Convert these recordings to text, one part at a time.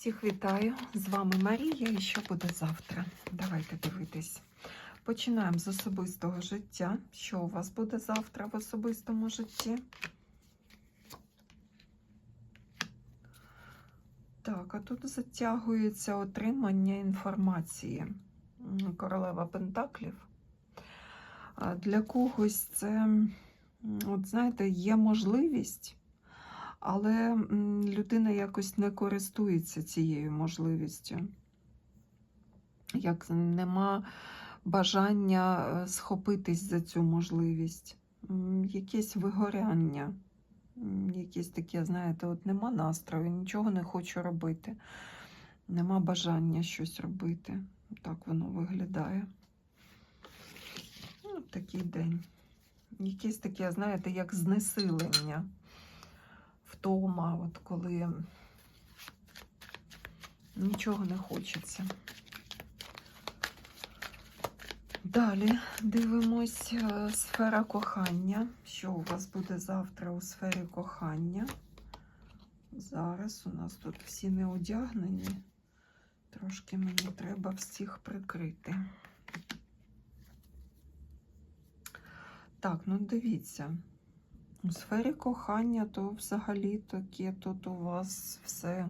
Всіх вітаю! З вами Марія і що буде завтра? Давайте дивитись. Починаємо з особистого життя. Що у вас буде завтра в особистому житті? Так, а тут затягується отримання інформації. Королева Пентаклів. Для когось це, от знаєте, є можливість, але людина якось не користується цією можливістю. Як нема бажання е, схопитись за цю можливість. Якесь вигоряння. Якесь таке, знаєте, от нема настрою, нічого не хочу робити. Нема бажання щось робити. Так воно виглядає. Ну, такий день. Якесь таке, знаєте, як знесилення. Втома, от коли нічого не хочеться. Далі дивимось е, сфера кохання. Що у вас буде завтра у сфері кохання? Зараз у нас тут всі не одягнені. Трошки мені треба всіх прикрити. Так, ну дивіться. У сфері кохання, то взагалі таке тут у вас все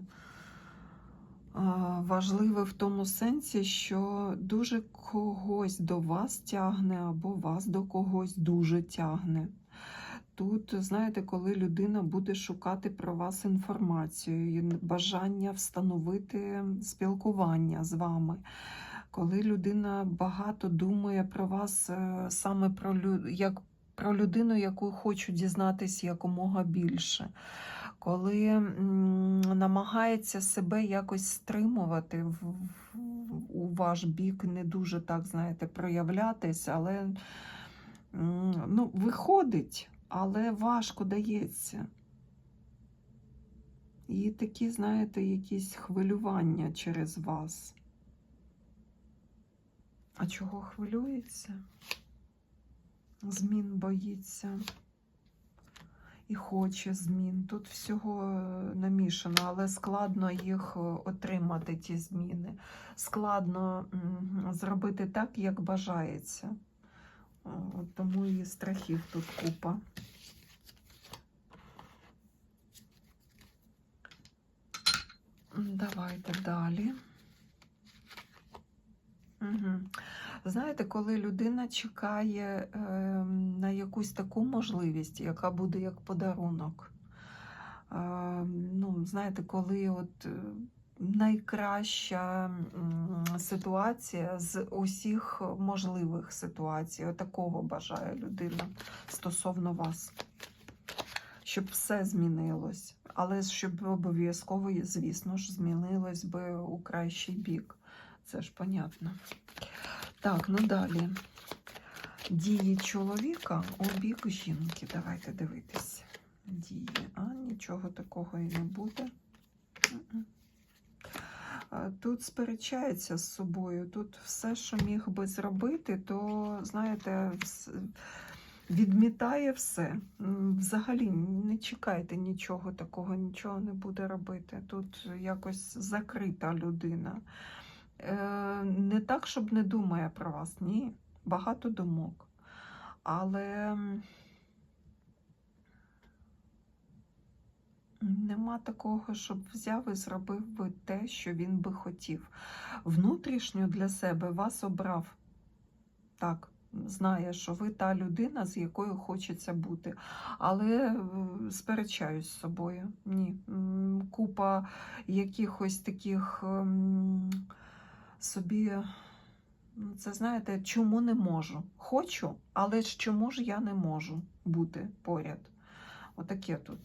важливе в тому сенсі, що дуже когось до вас тягне, або вас до когось дуже тягне. Тут, знаєте, коли людина буде шукати про вас інформацію, бажання встановити спілкування з вами. Коли людина багато думає про вас е, саме про як про людину, яку хочу дізнатися якомога більше. Коли намагається себе якось стримувати у ваш бік, не дуже так, знаєте, проявлятись, але ну, виходить, але важко дається. І такі, знаєте, якісь хвилювання через вас. А чого хвилюється? Змін боїться і хоче змін. Тут всього е, намішано, але складно їх е, отримати, ті зміни. Складно зробити так, як бажається. О, Тому і страхів тут купа. Давайте далі. Угу. Знаєте, коли людина чекає е, на якусь таку можливість, яка буде як подарунок. Е, ну, знаєте, коли от е, найкраща ситуація з усіх можливих ситуацій, отакого бажає людина стосовно вас. Щоб все змінилось, але щоб обов'язково, звісно ж, змінилось би у кращий бік. Це ж понятно. Так, ну далі. Дії чоловіка у бік жінки. Давайте дивитись. Дії. А, нічого такого і не буде. Тут сперечається з собою. Тут все, що міг би зробити, то, знаєте, відмітає все. Взагалі не чекайте нічого такого, нічого не буде робити. Тут якось закрита людина. Е, Не так, щоб не думає про вас, ні. Багато думок. Але нема такого, щоб взяв і зробив би те, що він би хотів. Внутрішньо для себе вас обрав. Так, знає, що ви та людина, з якою хочеться бути. Але сперечаюсь з собою. Ні. Купа якихось таких. Собі, ну, це знаєте, чому не можу. Хочу, але ж чому ж я не можу бути поряд? Отаке тут.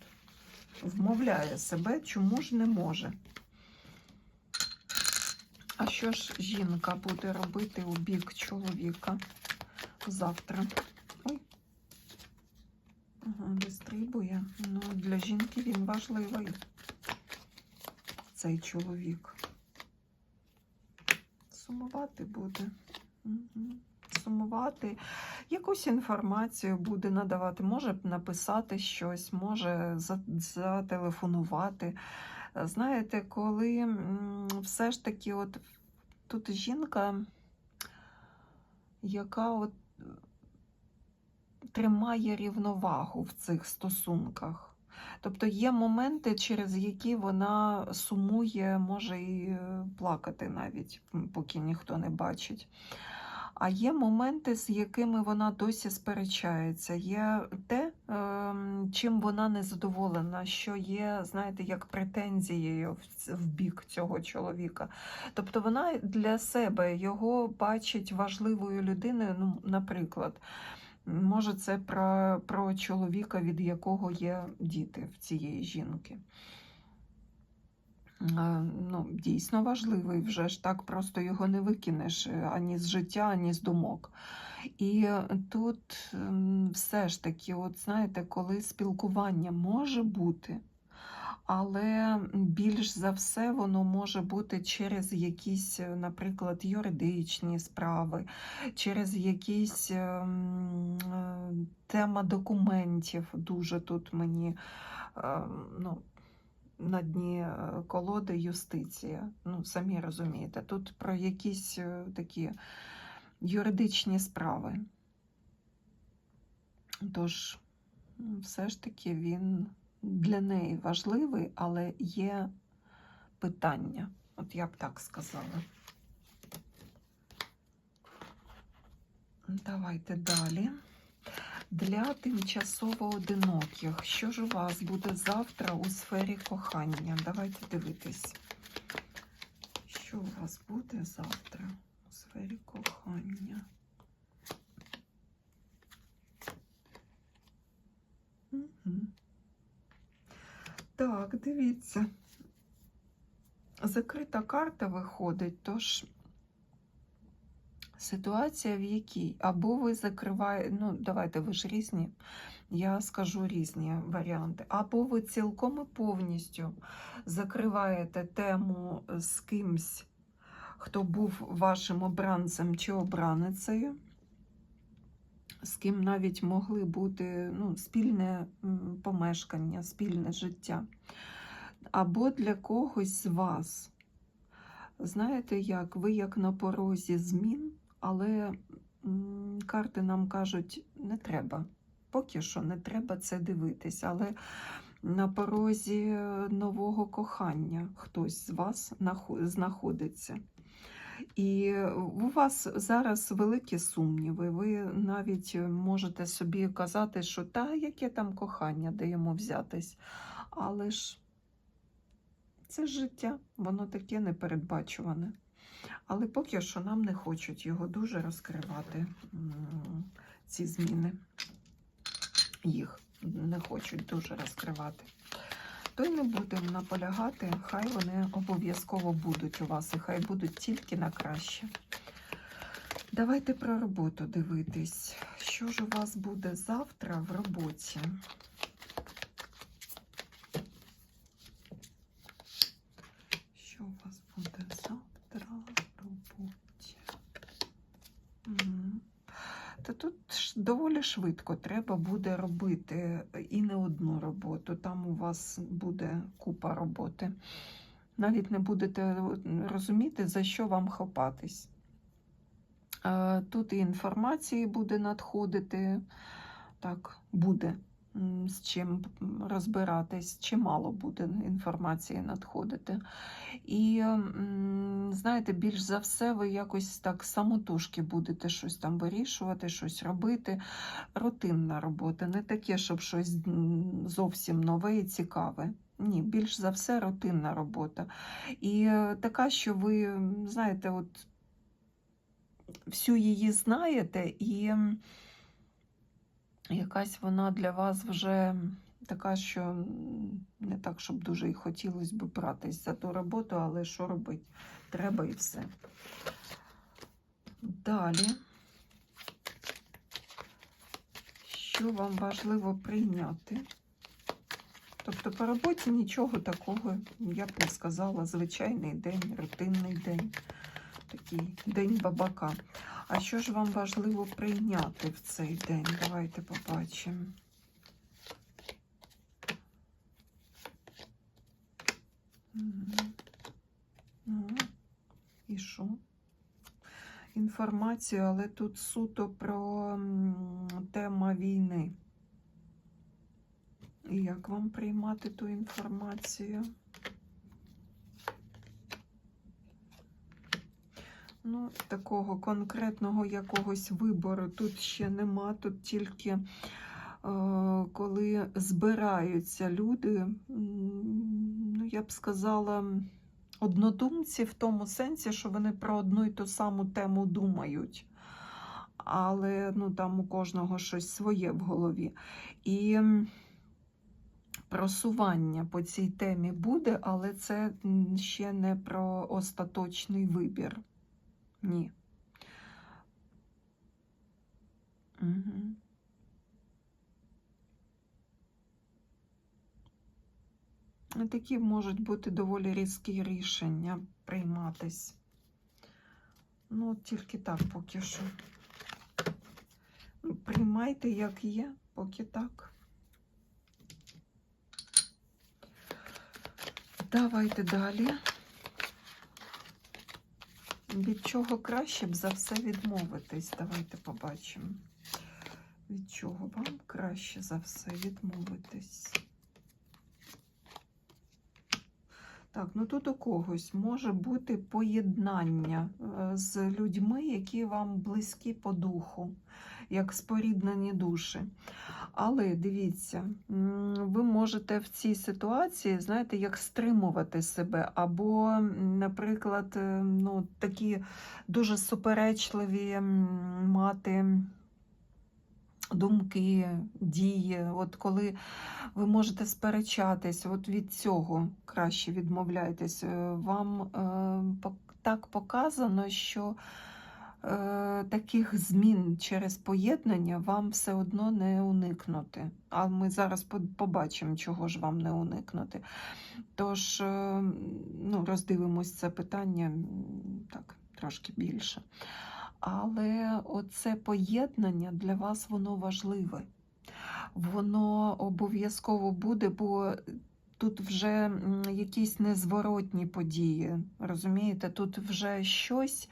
Вмовляє себе, чому ж не може. А що ж жінка буде робити у бік чоловіка завтра? Ой. Ага, вистрибує. Ну, для жінки він важливий, цей чоловік. Сумувати буде. Мгм. Сумувати. Якусь інформацію буде надавати. Може написати щось, може зателефонувати. Знаєте, коли все ж таки, от тут жінка, яка от тримає рівновагу в цих стосунках. Тобто є моменти, через які вона сумує, може і е, плакати навіть, поки ніхто не бачить. А є моменти, з якими вона досі сперечається. Є те, ем, чим вона не задоволена, що є, знаєте, як претензією в бік цього чоловіка. Тобто вона для себе його бачить важливою людиною, ну, наприклад. Може, це про, про чоловіка, від якого є діти в цієї жінки. Е, Ну, дійсно важливий, вже ж так просто його не викинеш е, ані з життя, ані з думок. І тут все ж таки, от знаєте, коли спілкування може бути, але більш за все воно може бути через якісь, е, наприклад, юридичні справи, через якісь ем, е, тема документів. Дуже тут мені е, ну, на дні е, колоди юстиція. Ну, самі розумієте, тут про якісь такі юридичні справи. Тож, все ж таки він для неї важливий, але є питання. От я б так сказала. Давайте далі. Для тимчасово одиноких. Що ж у вас буде завтра у сфері кохання? Давайте дивитись. Що у вас буде завтра у сфері кохання? Мгм. Так, дивіться. Закрита карта виходить, тож ситуація, в якій? Або ви закриваєте, ну, давайте ви ж різні, я скажу різні варіанти, або ви цілком і повністю закриваєте тему з кимсь, хто був вашим обранцем чи обраницею, з ким навіть могли бути ну, спільне помешкання, спільне життя. Або для когось з вас. Знаєте, як ви як на порозі змін, але карти нам кажуть, не треба. Поки що не треба це дивитись, але на порозі нового кохання хтось з вас знаходиться. І у вас зараз великі сумніви. Ви навіть можете собі казати, що та яке там кохання, де йому взятись. Але ж це життя, воно таке непередбачуване. Але поки що нам не хочуть його дуже розкривати, ці зміни. Їх не хочуть дуже розкривати. То й не будемо наполягати, хай вони обов'язково будуть у вас, і хай будуть тільки на краще. Давайте про роботу дивитись. Що ж у вас буде завтра в роботі? Що у вас буде завтра в роботі? Мгм. Та тут доволі швидко треба буде робити і не одну роботу. Там у вас буде купа роботи. Навіть не будете розуміти, за що вам хапатись. Е, Тут і інформації буде надходити. Так, буде з чим розбиратись, чимало буде інформації надходити. І, знаєте, більш за все, ви якось так самотужки будете щось там вирішувати, щось робити. Рутинна робота, не таке, щоб щось зовсім нове і цікаве. Ні, більш за все рутинна робота. І е, така, що ви, знаєте, от всю її знаєте, і якась вона для вас вже така, що не так, щоб дуже і хотілося б братись за ту роботу, але що робити? Треба і все. Далі. Що вам важливо прийняти? Тобто по роботі нічого такого, я б не сказала, звичайний день, рутинний день, такий день бабака. А що ж вам важливо прийняти в цей день? Давайте побачимо. Мгм. І що? Інформацію, але тут суто про тема війни. І як вам приймати ту інформацію? Ну, такого конкретного якогось вибору тут ще нема. Тут тільки е, коли збираються люди, ну, я б сказала, однодумці в тому сенсі, що вони про одну й ту саму тему думають. Але ну, там у кожного щось своє в голові. І просування по цій темі буде, але це ще не про остаточний вибір. Ні. Угу. Такі можуть бути доволі різкі рішення прийматись. Ну, тільки так поки що. Ну, Приймайте, як є, поки так. Давайте далі. Від чого краще б за все відмовитись? Давайте побачимо. Від чого вам краще за все відмовитись? Так, ну тут у когось може бути поєднання е, з людьми, які вам близькі по духу, як споріднені душі. Але дивіться, ви можете в цій ситуації, знаєте, як стримувати себе, або, наприклад, е, ну, такі дуже суперечливі мати думки, дії. От коли ви можете сперечатись, от від цього краще відмовляйтесь. Е, Вам е, так показано, що е, таких змін через поєднання вам все одно не уникнути. А ми зараз побачимо, чого ж вам не уникнути. Тож, ну, роздивимось це питання так, трошки більше. Але оце поєднання для вас воно важливе. Воно обов'язково буде, бо тут вже якісь незворотні події. Розумієте, тут вже щось,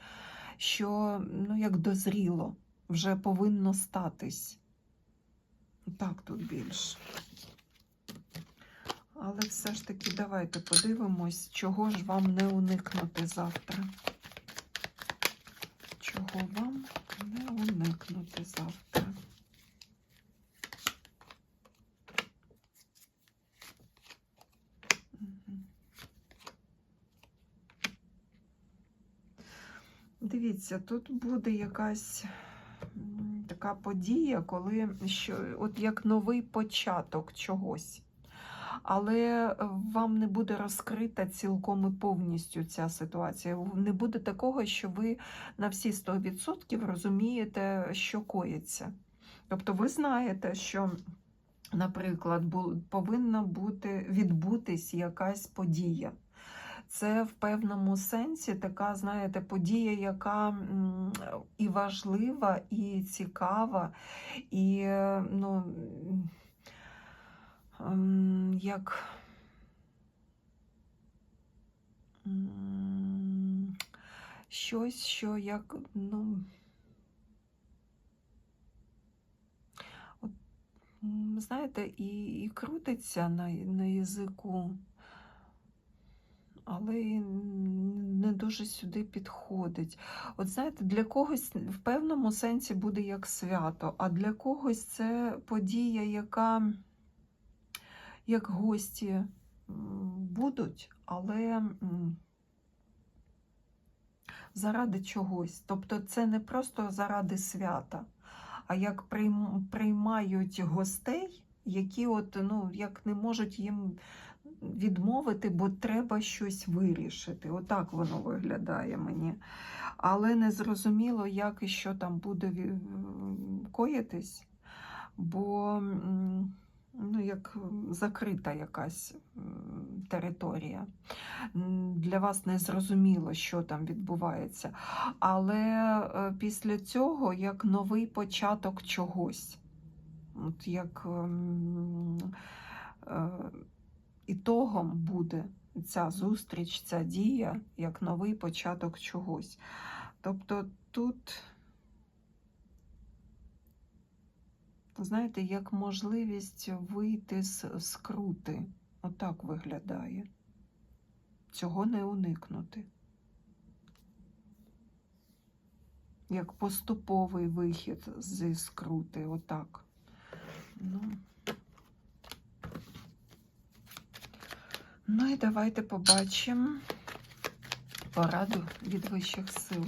що ну, як дозріло, вже повинно статись. Так, тут більше. Але все ж таки, давайте подивимось, чого ж вам не уникнути завтра. Чого вам не уникнути завтра? Дивіться, тут буде якась така подія, коли що, от як новий початок чогось. Але е, вам не буде розкрита цілком і повністю ця ситуація. Не буде такого, що ви на всі 100% розумієте, що коїться. Тобто ви знаєте, що, наприклад, повинна бути відбутись якась подія. Це в певному сенсі така, знаєте, подія, яка і важлива, і цікава, і е, ну, як щось, що як, ну, от, знаєте, і, і крутиться на, на язику, але не дуже сюди підходить. От знаєте, для когось в певному сенсі буде як свято, а для когось це подія, яка як гості будуть, але заради чогось. Тобто це не просто заради свята, а як приймають гостей, які от, ну, як не можуть їм відмовити, бо треба щось вирішити. Отак воно виглядає мені. Але не зрозуміло, як і що там буде коїтись, бо ну, як закрита якась територія. Для вас не зрозуміло, що там відбувається. Але е, після цього як новий початок чогось. От як ем, е, ітогом буде ця зустріч, ця дія як новий початок чогось. Тобто тут, знаєте, як можливість вийти з скрути. Отак виглядає. Цього не уникнути. Як поступовий вихід зі скрути, отак. Ну. ну і давайте побачимо пораду від вищих сил.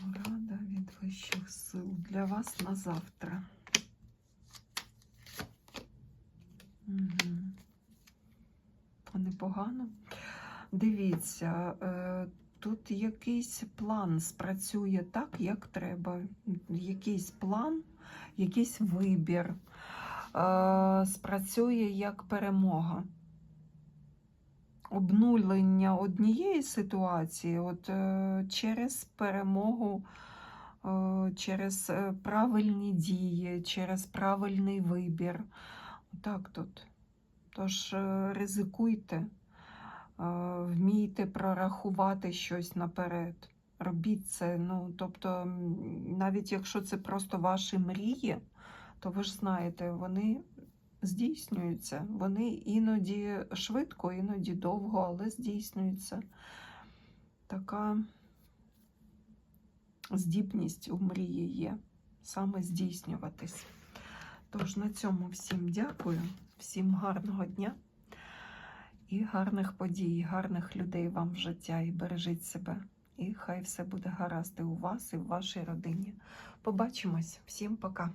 Порада від вищих сил для вас на завтра. Угу. Непогано. Дивіться, е, тут якийсь план спрацює так, як треба. Якийсь план, якийсь вибір е, спрацює як перемога. Обнулення однієї ситуації от, е, через перемогу, через е, правильні дії, через правильний вибір. Так тут. Тож е, ризикуйте, вмійте прорахувати щось наперед. Робіть це. Ну, тобто, навіть якщо це просто ваші мрії, то ви ж знаєте, вони здійснюються. Вони іноді швидко, іноді довго, але здійснюються. Така здібність у мрії є, саме здійснюватись. Тож на цьому всім дякую, всім гарного дня і гарних подій, гарних людей вам в життя і бережіть себе. І хай все буде гаразд і у вас, і в вашій родині. Побачимось. Всім пока.